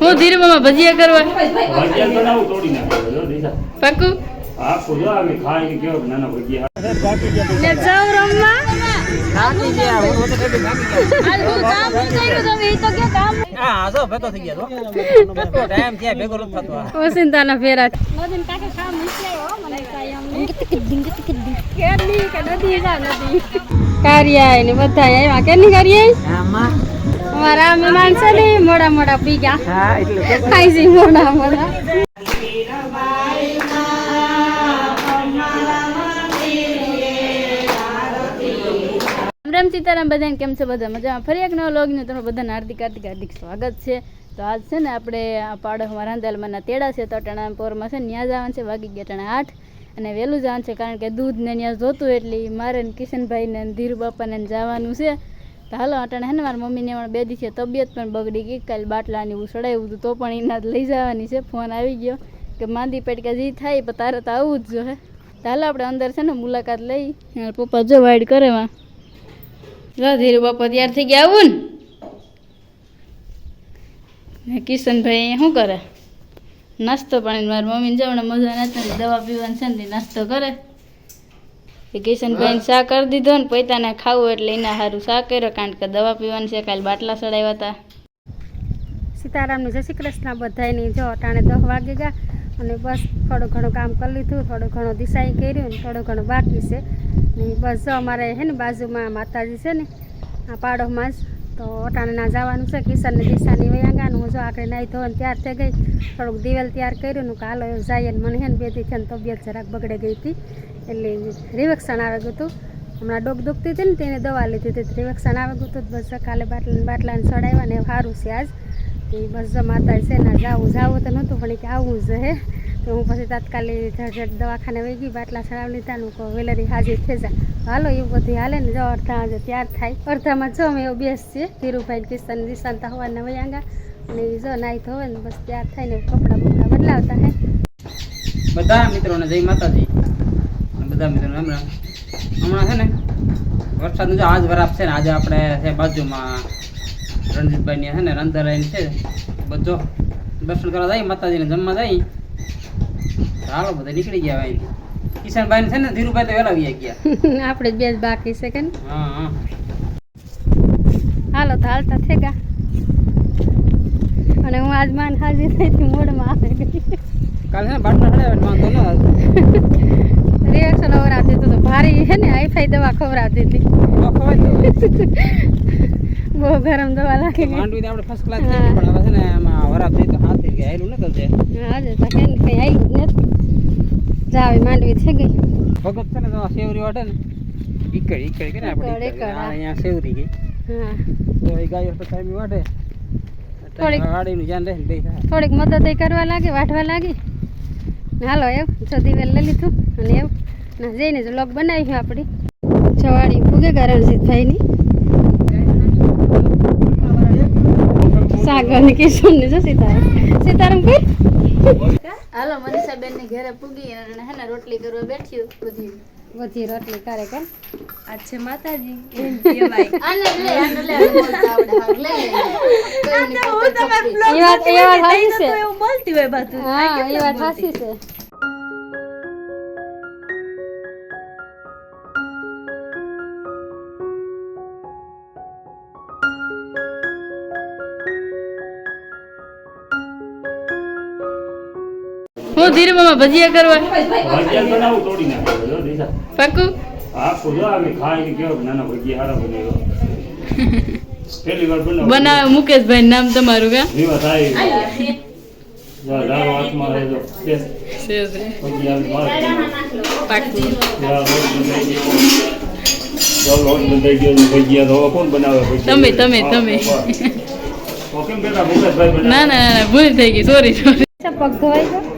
હું ધીરુમાં ભજીયા કરવા? ભજીયા બનાવું તોડી નાખો જો દિશા પાકું? આખું જો ખાઈને કેવો નાના ભજીયા. ને જાવ રમવા. કર્યું ઓસિંતાના ફેરા કારિયા ને બધા આવ્યા કેની કરીએ અમારા મહેમાન છે ને મોડા મોડા પી ગયા મોડા મોડા રામ રામ સીતારામ બધાને કેમ છે? બધા મજામાં? ફરી એક નવો લોગને તમે બધાને હાર્દિક હાર્દિક હાર્દિક સ્વાગત છે. તો આજ છે ને આપણે પાડો રાંધાલમાંના તેડા છે, તો અટાણા પોરમાં છે ત્યાં જવાનું છે, વાગી ગયા અટાણા આઠ. અને વહેલું જવાનું છે કારણ કે દૂધ ને ત્યાં જોતું એટલે મારે ને કિશનભાઈ ધીરુ બાપાને જવાનું છે. તો હાલો, અટાણે હે ને મારા મમ્મીને પણ બે દિવસે તબિયત પણ બગડી ગઈ, કાલે બાટલાની હું ચડાવ્યું હતું, તો પણ એના લઈ જવાની છે. ફોન આવી ગયો કે માંદી પેટકા જે થાય તારે તો આવવું જ જોઈએ તો હાલો, આપણે અંદર છે ને મુલાકાત લઈ. પપ્પા જો વાઇડ કરે માં જો ધીરુ બાપા તૈયાર થઈ ગયા આવું ને? કિશનભાઈ શું કરે? નાસ્તો પાણી મારી મમ્મીને જમણે મજા નથી દવા પીવાની છે ને નાસ્તો કરે. એ કિશનભાઈને શા કરી દીધો ને પૈતાને ખાવું એટલે એના સારું શા કર્યો કારણ કે દવા પીવાની છે, કાલે બાટલા ચડાવ્યા હતા. સીતારામની જય શ્રી કૃષ્ણ બધાની જો અટાણે દસ વાગે ગયા. અને બસ થોડું ઘણું કામ કરી લીધું, થોડું ઘણું દિશાઈ કર્યું ને થોડું ઘણું બાકી છે. ને બસ જો અમારે છે ને બાજુમાં માતાજી છે ને, આ પાડોમાં જ, તો અટાણે ના જવાનું છે, કિશનને દિશાની વયાંગાનું હું જો આખરે નાહી ધોઈને ત્યાર થઈ ગઈ, થોડુંક દિવેલ તૈયાર કર્યું ને કાલો જઈએ ને મને છે ને બે ને તબિયત જરાક બગડી ગઈ હતી, એટલે રિવેક્શન આવી ગયું હતું. હમણાં ડોક દુખતી હતી ને તેને દવા લીધી હતી. રિવેક્શન આવી ગયું હતું બસ કાલે બાટલા બાટલાને ચડાવ્યા ને સારું છે આજ. એ બસ માતા છે ને જાવું જાવું તો નહોતું, પણ કે આવવું જ હે. તો હું પછી તાત્કાલિક ઝટ દવાખાને વહી ગઈ, બાટલા ચડાવી લીધા નું વેલરી હાજર જા. હાલો, એવું બધું હાલે ને, જો અડધા આજે તૈયાર થાય. અડધામાં જો અમે એવું બેસ છે. ધીરુભાઈ કિશન દિશાંતા હવાના વયાંગા. અને જો નાઈ ધોવે ને, બસ તૈયાર થાય ને કપડાં બપડા બદલાવતા હે. બધા મિત્રોને જય માતાજી. બધા મિત્રો રામ હમણાં છે ને, વરસાદનું આજ વરાપ છે ને, આજે આપણે બાજુમાં રણજીતભાઈની છે ને રંધરાઈન છે. બધો દર્શન કરવા જાય માતાજીને જમવા જાય. હાલો બધા નીકળી ગયા ભાઈ કિશનભાઈ છે ને ધીરુભાઈ તો વેલા ગયા. ગયા આપણે બે જ બાકી છે કે હા હા. હાલો તો હાલતા થઈ ગયા અને હું આજ માન હાજર થઈ હતી મોડમાં આવે. ગઈ કાલે છે ને બાટલા ચડાવ્યા વાંધો ન આવ્યો. રિએક્શન અવરાતી તો ભારી છે ને આઈફાઈ દવા ખવડાવતી હતી. ખવાય બહુ ગરમ દવા લાગે માંડવી તો આપણે ફર્સ્ટ ક્લાસ થઈ પણ હવે છે ને આમાં વરાપ થઈ તો હાથ થઈ ગયા હેલું ન કરજે આજે તો કે કઈ આવ્યું જ નથી. જાવે માંડવી થઈ ગઈ. ભગત છે ને તો સેવરી વાટે ને. ઈકડ ઈકડ કે ને આપણે. અહીંયા સેવરી ગઈ. હા. તો એ ગાયો તો કાયમી વાટે. થોડીક- વાડીનું ધ્યાન રહે ને બે થોડીક મદદ કરવા લાગે વાટવા લાગી. હાલો એવું જો દિવેલ લઈ લીધું અને એવું. ને જઈને જ લોક બનાવી આપણી. છવાડી ફૂગે કારણ રણજીતભાઈની સાગર ને કિશોર ને જો સીતારામ. સીતારામ કઈ હાલો મનીષાબેનની ઘરે પૂગી અને હે ને રોટલી કરવા બેઠ્યું બધી. બધી રોટલી કરે કે? આજ છે માતાજી. આને લે આને આવડે. એ વાત એ વાત સાચી છે. હા એ વાત સાચી છે. હું ધીરુમાં ભજીયા કરવા? ભજીયા બનાવું તોડી નાખો જો દિશા. પાકું? આખું જો અમે ખાઈને કેવો નાના ભજીયા હારા બનાવ્યો પહેલી વાર બનાવ. બનાવે મુકેશભાઈ નામ તમારું કા? વિવા થાય. જા જારો હાથમાં રહેજો. બેસ ભજીયા મારે. પાકું. જા લોટ બંધાઈ ગયો. જો લોટ બંધાઈ ભજીયા તો કોણ બનાવે તમે, તમે, તમે. ના ના ના ભૂલ થઈ ગઈ સોરી સોરી પગ ધોવાઈ ગયો?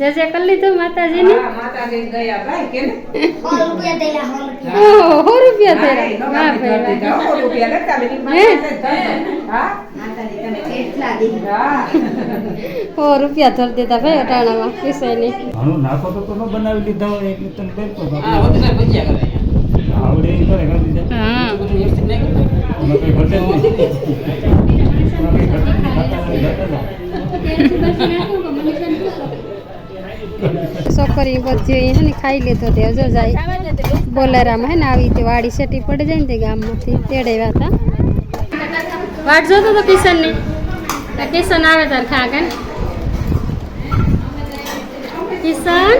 કિસલા જે લીધો કરી લીધું માતાજી ગયા ભાઈ કે ને? ઓહો સો રૂપિયા થયા વાહ ભાઈ વાહ. રૂપિયા લેતા બેટી માતાજી હા? હા? સો રૂપિયા ધરી દીધા ભાઈ અટાણામાં કિસાની ઘણું નાખો તો તો બનાવી લીધા હોય એટલે તમે કરતો હા વધુ ભજીયા કરે આવડે એ કરે દીધા હા. બધું વ્યવસ્થિત નહીં કરતા? ઘટે નહીં. ઘટે નહીં. ખાતા નથી, ઘટે જ. છોકરી બધી હે ખાઈ લેતો તે હજો જાય. બોલેરામાં હે ને આવી તે વાડી સેટી પડી જાય ને તે ગામમાંથી. તેડેવા હતા. વાટ જોતો તો કિશનની. કિશન આવે તાર ખા કિશન?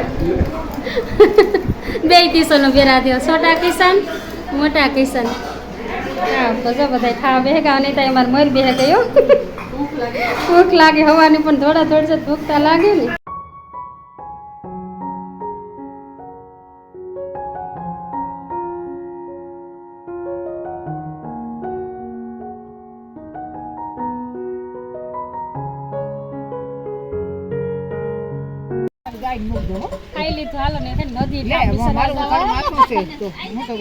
બે કિશનો બેરા થયો. છોટા કિશન, મોટા કિશન. હા તો જો બધા ખાવા નહીં તો અમારે મર બેહે ભૂખ લાગે હવાની, પણ થોડા થોડી ભૂખ તો લાગે ને. ખાઈ લીધું. હાલો ને નદી લે મારું ઘર માથું છે. તો હું તો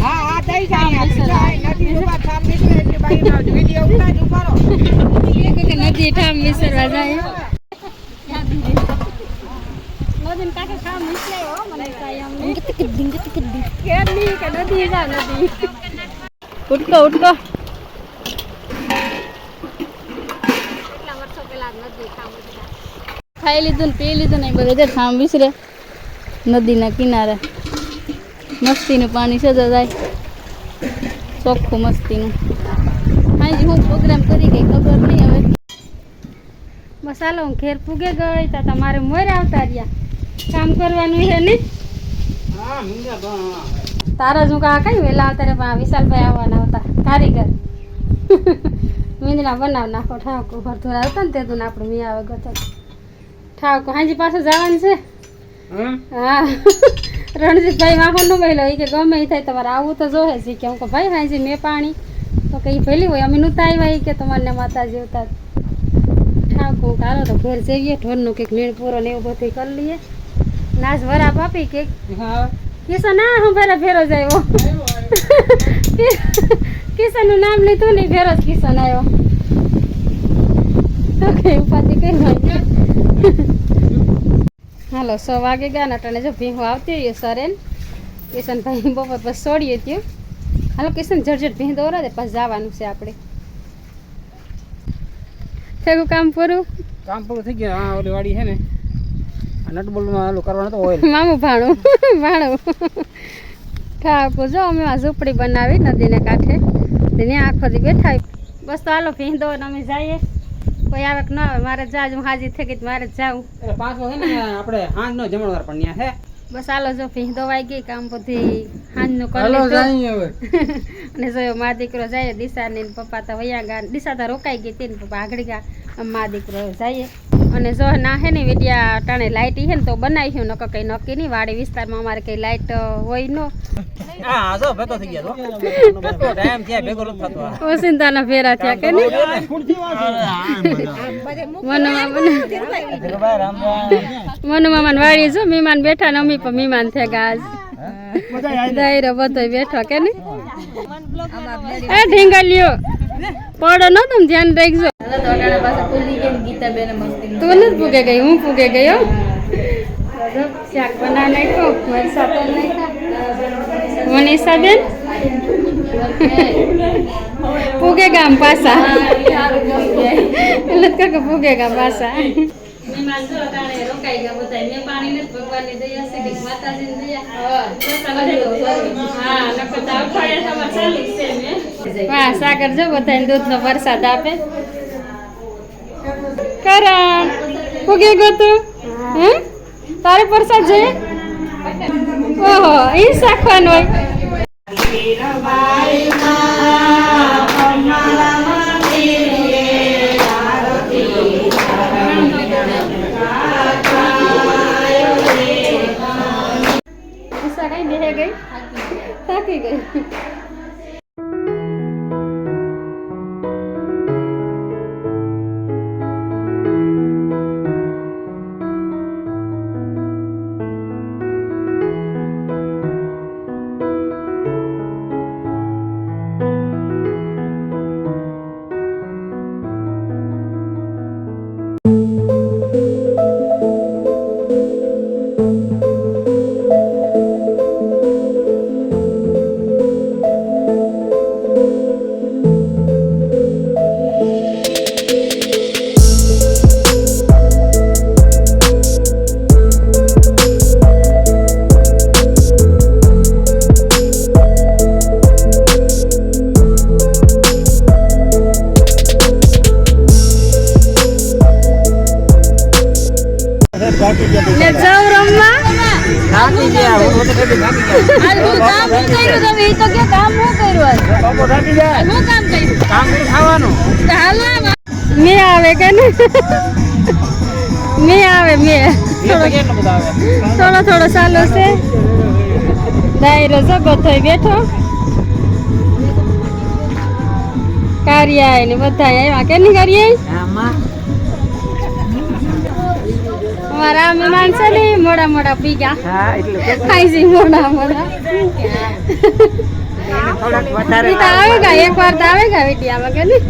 હા હા થઈ જાય આ જાય નદી થામ નીકળે એટલે બાઈ માં વિડિયો ઉતાર ઉપાડો નદી ઠામ મિસરવા જાય નદી કાંઠે ઠામ હો. મને આમ નહીં કે નદી જા નદી. ઉઠકો ઉઠકો કેટલા વર્ષો પહેલા નદી ઠામ વિસરાય. ખાઈ લીધું ને પી લીધું ને એ બધે. ઠામ વિસરે. નદીના કિનારે. મસ્તીનું પાણી તો જાય. ચોખ્ખું મસ્તીનું. હાજી હું પ્રોગ્રામ કરી ગઈ ખબર નહીં હવે. બસ હાલો હું ઘેર પૂગે ગઈ તો તમારે મોર આવતા રહ્યા. કામ કરવાનું છે નહીં હા. તારા જો કા કઈ વેલા આવતા રે પણ વિશાલભાઈ આવવાના હતા કારીગર. મીંદડા બનાવ નાખો ઠાવકો ભરથોર આવતા ને તે તું આપણે મી આવે ગતો ઠાવકો હાજી પાસે જવાનું છે? હા હા. રણજીતભાઈ વાહન નો મહિલો એ કે ગમે એ થાય તમારે આવું તો જોહે છે. કે હું કે ભાઈ હાજી મેં પાણી. તો કે ભેલી હોય. અમે નહોતા આવ્યા. એ કે તમારને માતાજી જીવતા ઠાવકો કાલો તો ઘેર જઈએ. ઢોરનું કંઈક મીણ પૂરો ને એવું બધું કરી લઈએ. નાશ વરાપ આપી કે હા. કિશન ના હું ભેરા ફેરો જ આવ્યો. કિશનનું નામ લીધું ને ફેરો જ કિશન આવ્યો. ઓકે ઉપાધિ કઈ હોય? હાલો સો વાગે ગયા ને અટાણે જો ભીહું આવતી હોય સરેન કિશનભાઈ બપોર બસ છોડીએ ત્યાં હાલો કિશન ઝટઝટ ભીહ દોરા દે પછી જવાનું છે આપણે. થયું કામ પૂરું? કામ પૂરું થઈ ગયું. હા ઓલી વાડી છે ને નટબોલમાં ઓલું કરવાનું તો ઓઇલ. મામું ભાણું ભાણું. ઠાકો જો અમે આ ઝૂંપડી બનાવી નદીને કાંઠે. ત્યાં આખો દી બેઠા બસ તો હાલો ભીંદો ને અમે જઈએ. કોઈ આવે કે ન આવે મારે જાજ હું હાજી થઈ ગઈ મારે જાવું. એટલે પાછો છે ને આપણે હાંજનો જમણવાર પણ ત્યાં હે બસ હાલો જો ભીંદો વાઈ ગઈ કામ બધી હાંજનું કરી લીધું. હવે. અને જોયો મા દીકરો જાય દિશા ને પપ્પા તો વયા ગયા દિશા તો રોકાઈ ગઈ હતી ને પપ્પા આગળ ગયા મા દીકરો જઈએ. અને જો ના હે ને વિડિયા ટાણે લાઇટ હે ને તો બનાવી નકર કઈ નક્કી નહીં. વાડી વિસ્તારમાં અમારે કઈ લાઇટ હોય નો. હા જો ભેગો થઈ ગયો ટાઈમ થયા ભેગો નથી થતો. ઓસિંતાના ફેરા થયા કે નહીં? મનુ. વાડી જો મહેમાન બેઠા ને અમી પણ મહેમાન થયા દાયરો બધો બેઠો કે નહીં? એ ઢીંગલીઓ પડો ન તમે ધ્યાન રાખજો. તો પાસે પૂરી ગઈ નથી પૂગે ગઈ હું શાક બના નાખ્યો મરસા તો નાખ્યા. મનીષા બેન પૂગે ગામ પાસા એટલે કાકા પૂગે ગામ પાસા મહેમાન વાહ, સાગર જો બધાને દૂધનો વરસાદ આપે. કરણ પૂગે ગયો તું? હે? તારે પરસાદ જોઈએ ઓહો એ શાખવાનું હોય. થાકી ગઈ. મેં આવે કે મેં આવે મેં. થોડો થોડો ચાલુ છે. ડાયરો જગો થઈ બેઠો. કારિયા ને બધા આવ્યા કે નહીં કારિયા મારા આ માણસો ને મોડા મોડા પી ગયા. મોડા મોડા. થોડાક વધારે ઈ તો આવે ગા? એક વાર તો આવે ગા વિડિયામાં કે નહીં